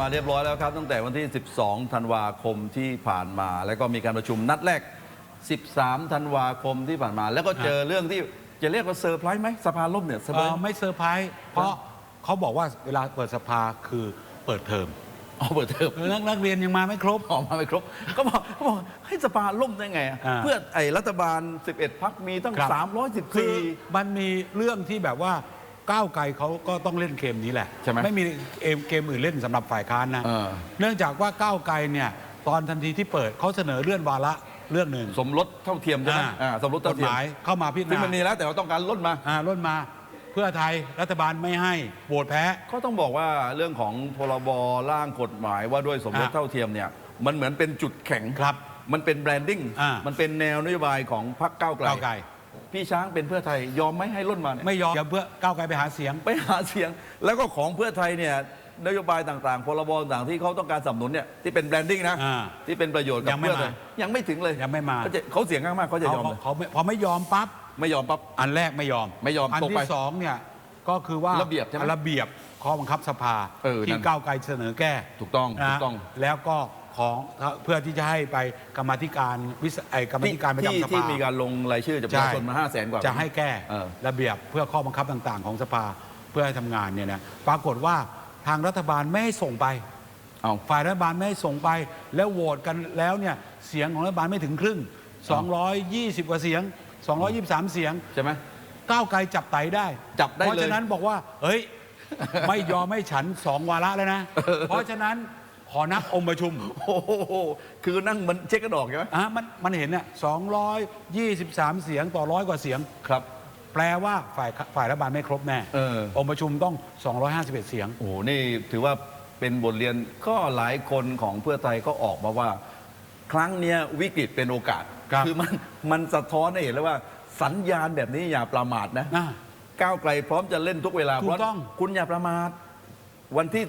มาเรียบร้อยแล้วครับ ตั้งแต่วันที่ 12 ธันวาคมที่ผ่านมา แล้วก็มีการประชุมนัดแรก 13 ธันวาคมที่ผ่านมา แล้วก็เจอเรื่องที่จะเรียกว่าเซอร์ไพรส์ไหมสภาล่มเนี่ยเซอร์ไพรเอ่อส์ไม่เซอร์ไพรส์เพราะเขาบอกว่าเวลาเปิดสภาคือเปิดเทอมอ๋อเปิดเทอมนักนักเรียนยังมาไม่ครบออกมาไม่ครบ ก็บอกเขาบอกให้สภาล่มได้ไงอะอ่าเพื่อไอ้รัฐบาล 11พักมีตั้งครับคือ314 มันมีเรื่องที่แบบว่า ก้าวไกลเขาก็ต้องเล่นเกมนี้แหละใช่ไหมไม่มีเกมเกมอื่นเล่นสำหรับฝ่ายค้านนะเออ เนื่องจากว่าก้าวไกลเนี่ยตอนทันทีที่เปิดเขาเสนอเลื่อนวาระเรื่องหนึ่งสมรสเท่าเทียมใช่ไหมอ่าอ่าสมรสกเท่าฎเทีหยมมายเข้ามาพิจารซึ่งมันณามีแล้วแต่ว่าต้องการลดมา อ่าล่นมาเพื่อไทยรัฐบาลไม่ให้โหวตแพ้ ก็ต้องบอกว่าเรื่องของพรบร่างกฎหมายว่าด้วยสมรสอะเท่าเทียมเนี่ยมันเหมือนเป็นจุดแข็งครับมันเป็นแบรนดิ้งอ่ามันเป็นแนวนโยบายของพรรคก้าวไกลก้าวไกล พี่ช้างเป็นเพื่อไทยยอมไม่ให้ล่นมาเนี่ยไม่ยอมเดี๋ยวเพื่อก้าวไกลไปหาเสียง ไปหาเสียง แล้วก็ของเพื่อไทยเนี่ยนโยบายต่างๆพรบต่างๆที่เขาต้องการสนับสนุนเนี่ยที่เป็นแบรนดิ้งนะอ่าที่เป็นประโยชน์กับยังไม่เพื่อไทยมายังไม่ถึงเลยยังไม่มา เขาจะเขาเสียงข้างมากเขาจะเขายอมเลยเขาไม่พอไม่ยอมปั๊บไม่ยอมปั๊บ อันแรกไม่ยอมไม่ยอมอันตกไปที่สองเนี่ยก็คือว่าระเบียบใช่ไหมระเบียบข้อบังคับสภาเออนั่ที่นก้าวไกลเสนอแก้ถูกต้องนะถูกต้องแล้วก็ ของเพื่อที่จะให้ไปกรรมาธิการวิสไอกรรมาธิการประที่จำสที่ภามีการลงรายชื่อจากประชาชนมาห้าแสนกว่าจะให้แก้เออระเบียบเพื่อข้อบังคับต่าง ๆ ของสภาเพื่อให้ทำงานเนี่ยนะปรากฏว่าทางรัฐบาลไม่ให้ส่งไปเอาฝ่ายรัฐบาลไม่ให้ส่งไป แล้วโหวตกันแล้วเนี่ยเสียงของรัฐบาลไม่ถึงครึ่ง 220 กว่าเสียง 223 เสียงใช่ไหมก้าวไกลจับไตได้ จับได้เลยเพราะฉะนั้นบอกว่า เฮ้ย ไม่ยอมให้ฉันสองวาระแล้วนะ เพราะฉะนั้น ขอนับองค์ประชุมโอ้โหคือนั่งมันเช็คกระดอกใช่ไหมอะมันมันเห็นเนี่ย223เสียงต่อร้อยกว่าเสียง ครับ แปลว่าฝ่ายฝ่ายรัฐบาลไม่ครบแน่เออ องค์ประชุมต้อง 251 เสียง โอ้โหนี่ถือว่าเป็นบทเรียนก็หลายคนของเพื่อไทยก็ออกมาว่า ครั้งเนี้ยวิกฤตเป็นโอกาสครับอมันมันสะท้อนให้เห็นแล้วว่าสัญญาณแบบนี้อย่าประมาทนะอะก้าวไกลพร้อมจะเล่นทุกเวลาถูกเพราะต้องคุณอย่าประมาท วันที่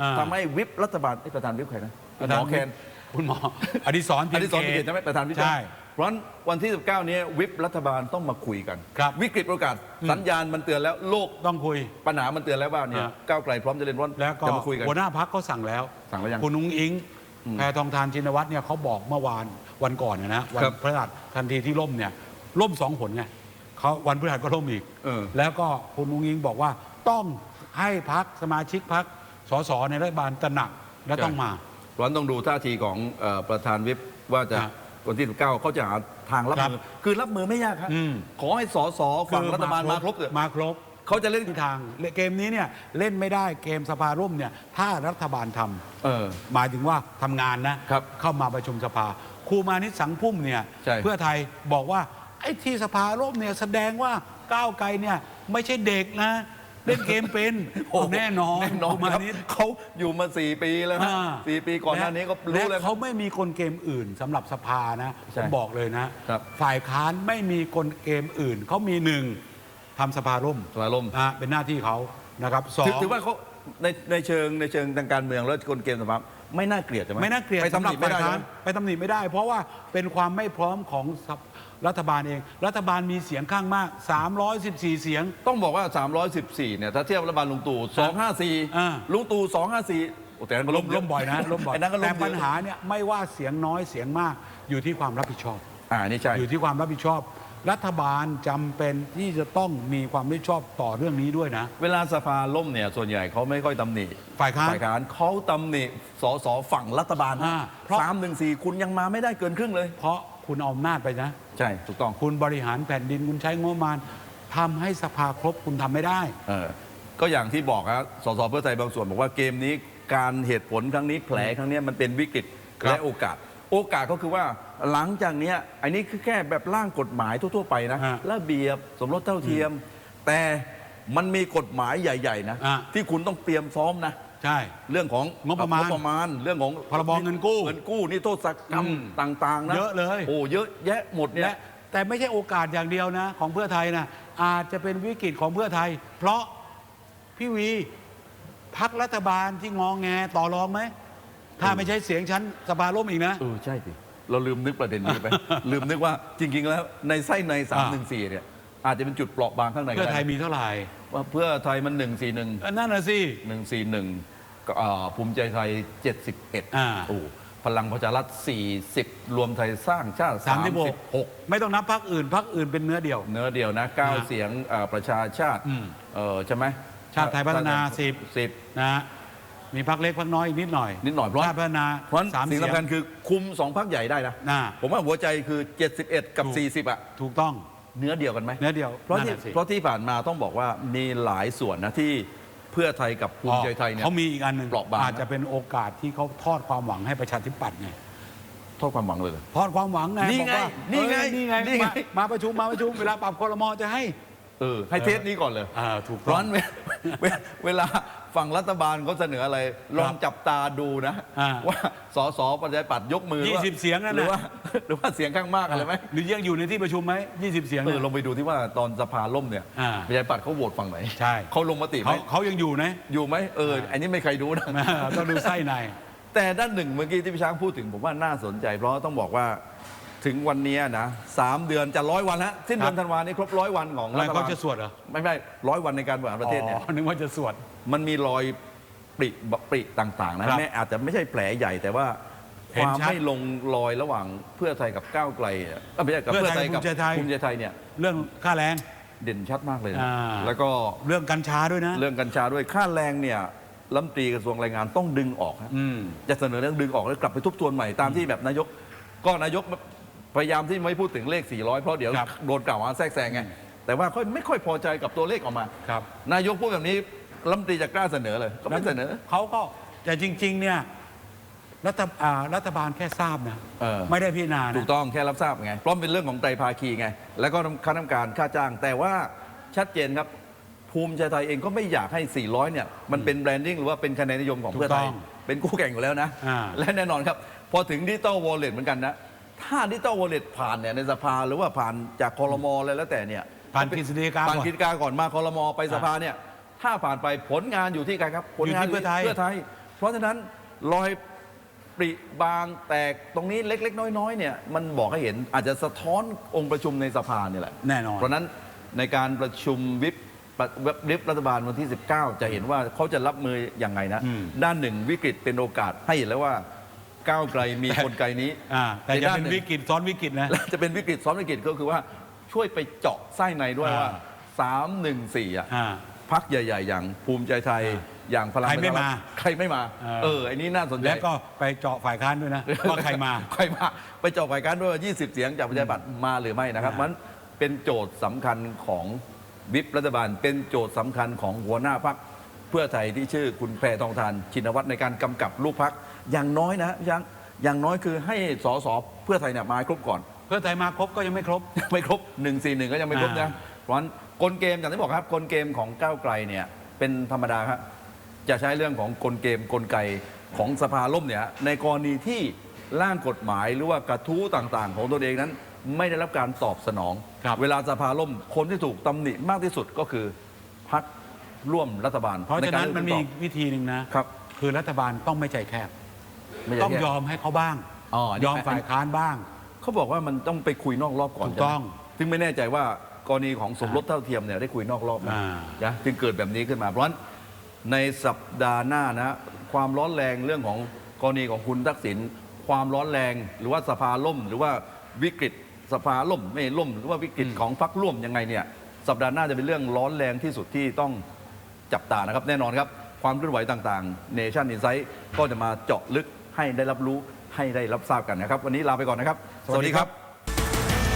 อ่า19ทำให้วิปรัฐบาลเอ้ยประธานวิปใครนะหมอแคน คุณหมออดิศรเพีอัยนงที่สองเกเกตตใช่ไหมประธานวิปใช่เพราะฉะนั้นวันที่ 19เนี้ยวิปรัฐบาลต้องมาคุยกัน ครับ วิกฤตโอกาสอืมสัญญาณมันเตือนแล้วโลกต้องคุย ปัญหามันเตือนแล้วว่าเนี่ยอ่าก้าวไกลพร้อมจะเล่นร้อนแล้วก็จะมาคุยกัน หัวหน้าพักก็สั่งแล้ว สั่งแล้วยังคุณนุ้งอิงอืมแพทองทานชินวัตรเนี่ยเขาบอกเมื่อวานวันก่อนนะนะวันครับพฤหัสทันทีที่ล่มเนี่ยล่มสองผลไงเขาวันพฤหัสก็ล่มอีก เออแล้วก็คุณนุ้งอิงบอกว่าต้องให้พักสมาชิกพัก สสในรัฐบาลตระหนักและต้องมา ร้อนต้องดูท่าทีของเอ่อประธานวิปว่าจะครับวันที่ 19เขาจะหาทางรับครับมือคือรับมือไม่ยากครับอืม ขอให้สสฝั่งรัฐบาลมาครบเถอะมาครบเขาจะเล่นที่ทางเกมนี้เนี่ยเล่นไม่ได้เกมสภาร่มเนี่ยถ้ารัฐบาลทำ เออ หมายถึงว่าทำงานนะครับเข้ามาประชุมสภาครูมานิดสังพุ่มเนี่ยใช่ เพื่อไทยบอกว่าไอ้ที่สภาร่มเนี่ยแสดงว่าก้าวไกลเนี่ยไม่ใช่เด็กนะ เล่นเกมเป็นโอ้แน่นอนแน่นอนครูมาครับนิด เขาอยู่มา 4 ปีแล้วนะอ่าสี่ปีก่อนหน้านี้ก็รู้และแล้วเขาไม่มีกลเกมอื่นสำหรับสภานะผใช่มบอกเลยนะ ครับ ฝ่ายค้านไม่มีกลเกมอื่น เขามีหนึ่งทำสภาร่มสภาล่ม นะเป็นหน้าที่เขานะครับสอถือง ถือว่าเขาในในเชิงในเชิงทางการเมืองแล้วกลเกมสภาพไม่น่าเกลียดใช่ไหมไม่น่าเกลียดไปสำตำหหรับนิไม่ฝ่ายได้ค้านนะไปตำหนิไม่ได้ เพราะว่าเป็นความไม่พร้อมของ รัฐบาลเอง รัฐบาลมีเสียงข้างมาก 314 เสียง ต้องบอกว่า 314 เนี่ย ถ้าเทียบรัฐบาลลุงตู่ อ่า 254 ลุงตู่ 254 โอ้แต่นั้นก็ล้ล้มมล้มบ่อยนะล้มบ่อยไอ้นั้นก็ล้แต่มเยอะปัญหาเนี่ยไม่ว่าเสียงน้อยเสียงมากอยู่ที่ความรับผิดชอบ อ่า นี่ใช่ อยู่ที่ความรับผิดชอบ รัฐบาลจำเป็นที่จะต้องมีความรับผิดชอบต่อเรื่องนี้ด้วยนะ เวลาสภาล่มเนี่ย ส่วนใหญ่เขาไม่ค่อยตำหนิ ฝ่ายค้าน ฝ่ายค้านเขาตำหนิสสฝั่งรัฐบาลอ่าเพราะ สามหนึ่งสี่คุณยังมาไม่ได้เกินครึ่งเลย เพราะ คุณเอาอำนาจไปนะ ใช่ถูกต้องคุณบริหารแผ่นดินคุณใช้งบประมาณทำให้สภาครบคุณทำไม่ได้ เออก็อย่างที่บอกครับสสเพื่อไทยบางส่วนบอกว่าเกมนี้การเหตุผลครั้งนี้แผลครั้งนี้มันเป็นวิกฤตครับและโอกาส โอกาสก็คือว่าหลังจากเนี้ยอันนี้คือแค่แบบร่างกฎหมายทั่วๆไปนะฮะระเบียบสมรสเท่าเทียม แต่มันมีกฎหมายใหญ่ ๆ นะ อะที่คุณต้องเตรียมซ้อมนะ ใช่ เรื่องของงบประมาณงบประมาณเรื่องของพรบเงินกู้เงินกู้นี่โทษกรรมอืมต่างๆนะเยอะเลย โอ้เยอะแยะหมดเนี่และยแต่ไม่ใช่โอกาสอย่างเดียวนะ ของเพื่อไทยนะอาจจะเป็นวิกฤตของเพื่อไทย เพราะพี่วีพักรัฐบาลที่งองแงต่อรองไหม ถ้าไม่ใช่เสียงฉันสภาล่มอีกนะ เออใช่สิ เราลืมนึกประเด็นนี้ไป ลืมนึกว่าจริง ๆ แล้วในไส้ในสามหนึ่งสี่เนี่ย อาจจะเป็นจุดเปราะบางข้างในก็เพื่อไทได้ยมีเท่าไหร่ว่าเพื่อไทยมันหนึ่งสี่หนึ่งนั่นน่ะสิหนึ่งสี่หนึ่งเอ่อภูมิใจไทย 71อ่า โอ้พลังประชารัฐ 40 รวมไทยสร้างชาติสามสิบหก36 ไม่ต้องนับพักอื่นพักอื่นเป็นเนื้อเดียว เนื้อเดียวนะอ่า9เสียงเอ่อประชาชาติอืมเออใช่ไหมชาติไทยพัฒนาสิบสิบนะฮะมีพักเล็กพักน้อยอีกนิดหน่อยนิดหน่อยเพราะ ชาติพัฒนาเพราะฉะนั้นสามสิ่งเสียงสำคัญคือคุมสองพักใหญ่ได้นะน่าผมว่าหัวใจคือ 71 กับถูก40 อะ ถูกต้อง เนื้อเดียวกันไหมเนื้อเดียว เพราะนั่นที่น่ะสิ เพราะที่ผ่านมาต้องบอกว่ามีหลายส่วนนะที่เพื่อไทยกับภูมิใจไทยเนี่ย เขามีอีกอันหนึ่งเปราะบางนะ อาจจะเป็นโอกาสที่เขาทอดความหวังให้ประชาธิปัตย์ไงโทษความหวังเลยเหรอ ทอดความหวังไงนี่บอกไงว่านี่ไงเอ้ยนี่ไงนี่ไง มามาประชุมมาประชุมเวลาปรับคอรมอจะให้ เออให้เทสนี้ก่อนเลย อ่าถูกเพต้อราะง ฉะนั้นเวเวเวลา ฝั่งรัฐบาลเขาเสนออะไร ลองจับตาดูนะ อ่าว่าสสประชาธิปัตย์ยกมือยี่สิบเสียงนั่นหรือน่ะว่าหรือว่าเสียงข้างมากอะไรไหมหรือยังอยู่ในที่ประชุมไหม20 เสียงเอเนี่อยลงไปดูที่ว่าตอนสภาล่มเนี่ยอ่าประชาธิปัตย์เขาโหวตฝั่งไหนใช่ เขาลงมติไหมเขาเขายังอยู่นะ อยู่ไหมเอออันนี้ไม่ใครรู้นะ ต้องดูไส้ใน แต่ด้านหนึ่งเมื่อกี้ที่พี่ช้างพูดถึงผมว่าน่าสนใจ เพราะต้องบอกว่าถึงวันนี้นะสามเดือนจะร้อยวันแล้วสิ้นเดือนครับ ธันวานี้ครบร้อยวันของอะไรรัฐเขาบาลจะสวดเหรอไม่ไม่ร้อยวันในการบริหารประเทศเนี่ย อ๋อนึกว่าจะสวด มันมีรอยปริปริต่างๆนะครับ แม้อาจจะไม่ใช่แผลใหญ่แต่ว่าเห็คนวามชัดไม่ลงรอยระหว่างเพื่อไทยกับก้าวไกลเนี่ยเอ้ยไม่ใช่กับเพื่เพื่ออไทไทยยกับภูมิใจไทยภูมิใจไทยเนี่ยเรื่องค่าแรง เด่นชัดมากเลยนะอ่า แล้วก็เรื่องกัญชาด้วยนะ เรื่องกัญชาด้วยค่าแรงเนี่ยรัฐมนตรีกระทรวงแรงงานต้องดึงออกฮะ อืม จะเสนอเรื่องดึงออกแล้วกลับไปทบทวนใหม่ตามที่แบบนายก ก็นายกพยายามที่ไม่พูดถึงเลข 400 เพราะเดี๋ยวครับ โดนกล่าวหาแทรกแซงไง แต่ว่าค่อยไม่ค่อยพอใจกับตัวเลขออกมา ครับ นายกพูดแบบนี้ รัฐมนตรีจะกล้าเสนอเลยก็ไม่เสนอ เขาก็แต่จริง ๆ เนี่ยรัฐอ่ารัฐบาลแค่ทราบนะเออ ไม่ได้พิจารณาถูนะ กต้องแค่รับทราบไงเพราะมันเป็นเรื่องของไตรภาคีไง แล้วก็ค่าทำการค่าจ้าง แต่ว่าชัดเจนครับภูมิใจไทยเองก็ไม่อยากให้ 400 เนี่ย มันเป็นแบรนดิ้งหรือว่าเป็นคะแนนนิยมของเพื่อไทย ถูกต้องเป็นคู่แข่งอยู่แล้วนะ อ่า และแน่นอนครับ พอถึงดิจิตอลวอลเล็ตเหมือนกันนะ ถ้าดิจิตอลวอลเล็ตผ่านเนี่ยในสภาหรือว่าผ่านจากคอรมออะไรแล้วแต่เนี่ยผ่านกฤษฎีกาผ่านก่อนกิจการก่อนมาคอรมอไปสภาเนี่ย ถ้าผ่านไปผลงานอยู่ที่ใครครับผลงานอยู่ที่เพื่อไทย เพื่อไทย เพราะฉะนั้นรอยปริบางแตกตรงนี้เล็ก ๆ น้อยๆเนี่ยมันบอกให้เห็นอาจจะสะท้อนองค์ประชุมในสภาเนี่ยแหละ แน่นอน เพราะฉะนั้นในการประชุมวิปวิปรัฐบาลวันที่ 19 จะเห็นว่าเขาจะรับมือยังไงนะ อืม ด้านหนึ่งวิกฤตเป็นโอกาสให้เห็นแล้วว่าก้าวไกลมีกลไกนี้อ่าแต่จะในด้านเป็นหนึ่งวิกฤตซ้อนวิกฤตนะ และจะเป็นวิกฤตซ้อนวิกฤตก็คือว่าช่วยไปเจาะไส้ในด้วยอ่าว่า 3 1 4อะ อ่า พักใหญ่ ๆ อย่างภูมิใจไทยอ่าอย่างพลังใครไม่ประชมารัฐใครไม่มา เออเอออันนี้น่าสนใจแล้วก็ไปเจาะฝ่ายค้านด้วยนะว่าใครมาใครมาไปเจาะฝ่ายการด้วยว่า20 เสียงจากประชาธิปัตย์มาหรือไม่นะครับอ่ามัมันเป็นโจทย์สำคัญของวิปรัฐบาล เป็นโจทย์สำคัญของหัวหน้าพักเพื่อไทยที่ชื่อคุณแพรทองทานชินวัตรในการกำกับลูกพักอย่างน้อยนะพี่ยังอย่างน้อยคือให้สสเพื่อไทยเนี่ยมาให้ครบก่อน เพื่อไทยมาครบก็ยังไม่ครบ ไม่ครบ1 4 1ก็ยังไม่ครบนะอ่าเพราะฉะนั้น กลเกมอย่างที่บอกครับกลเกมของก้าวไกลเนี่ยเป็นธรรมดาครับจะใช้เรื่องของกลเกมกลไกของสภาล่มเนี่ยในกรณีที่ร่างกฎหมายหรือว่ากระทู้ต่างๆ ของตนเองนั้น ไม่ได้รับการตอบสนองครับเวลาสภาล่มคนที่ถูกตำหนิมากที่สุดก็คือพักร่วมรัฐบาล เพราะฉะนั้นใกมันเลืมีอกวิธีหนึ่งนะครับคือรัฐบาลต้องไม่ใจแคบไม่ใช่ต้องแค่ยอมให้เขาบ้างอ๋ออันนี้ยอมฝ่ายค้านบ้าง เขาบอกว่ามันต้องไปคุยนอกรอบก่อนถูกต้องใช่ไหมซึ่งไม่แน่ใจว่า กรณีของสมรสเท่าเทียมเนี่ยได้คุยนอกรอบนะอ่า นะจึงเกิดแบบนี้ขึ้นมา เพราะฉะนั้นในสัปดาห์หน้านะความร้อนแรงเรื่องของกรณีของคุณทักษิณความร้อนแรงหรือว่าสภาล่ม หรือว่าวิกฤตสภาล่มไม่ล่ม หรือว่าวิกฤตของพรรคร่วมยังไงเนี่ยสัปดาห์หน้าจะเป็นเรื่องร้อนแรงที่สุดที่ต้อง จับตานะครับแน่นอนครับ ความเคลื่อนไหวต่างๆ Nation Insight ก็จะมาเจาะลึกให้ได้รับรู้ให้ได้รับทราบกันนะครับ วันนี้ลาไปก่อนนะครับ สวัสดีครับ